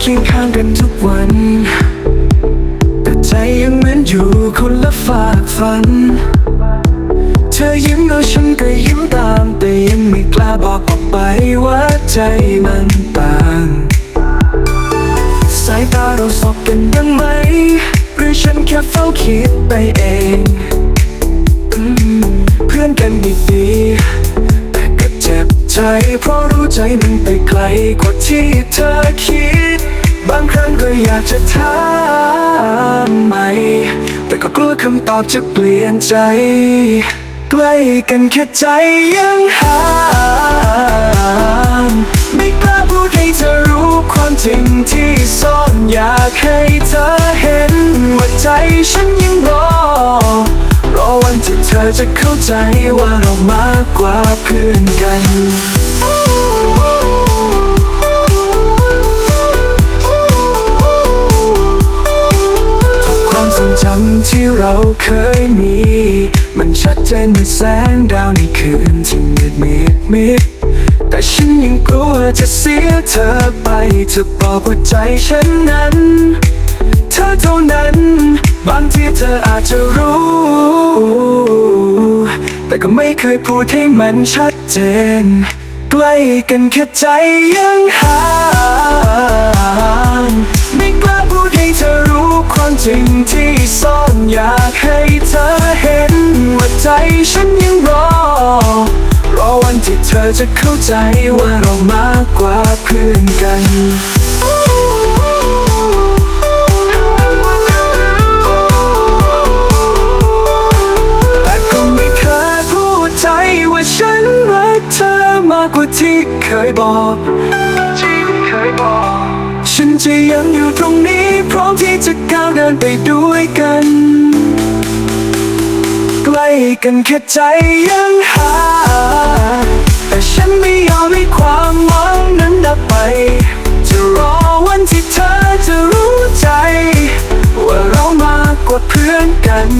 เคียงข้างกันทุกวัน แต่ใจยังเหมือนอยู่คนละฝากฝัน เธอยิ้มแล้วฉันก็ยิ้มตาม แต่ยังไม่กล้าบอกออกไปว่าใจมันต่าง สายตาเราสบกันยังไหม หรือฉันแค่เฝ้าคิดไปเอง เพื่อนกันดีดีแต่ก็เจ็บใจเพราะรู้ใจมันไปไกลกว่าที่เธอคิดางครั้งก็อยากจะถามไหม แต่ก็กลัวคำตอบจะเปลี่ยนใจ ใกล้กันแค่ใจยังห่างไม่กล้าพูดให้เธอรู้ความจริงที่ซ่อนอยากให้เธอเห็นว่าใจฉันยังรอ รอวันที่เธอจะเข้าใจว่าเรามากกว่าเพื่อนกัน ที่เราเคยมี มันชัดเจนเหมือนแสงดาวในคืนที่มืดมิดมิดแต่ฉันยังกลัวจะเสียเธอไปเธอบอกว่าใจฉันนั้น เธอเท่านั้น บางทีเธออาจจะรู้ แต่ก็ไม่เคยพูดให้มันชัดเจน ใกล้กันแค่ใจยังห่างไม่กล้าพูดให้เธอรู้ความจริงที่ซ่อน อยากให้เธอเห็นว่าใจฉันยังรอ รอวันที่เธอจะเข้าใจว่าเรามากกว่าเพื่อนกันแต่ก็ไม่เคยพูดใจว่าฉันรักเธอมากกว่าที่เคยบอกที่เคยบอก ฉันจะยังอยู่ตรงนี้ พร้อมที่จะก้าวเดินไปด้วยกัน ใกล้กันแค่ใจยังห่างแต่ฉันไม่ยอมให้ความหวังนั้นดับไป จะรอวันที่เธอจะรู้ใจ ว่าเรามากกว่าเพื่อนกัน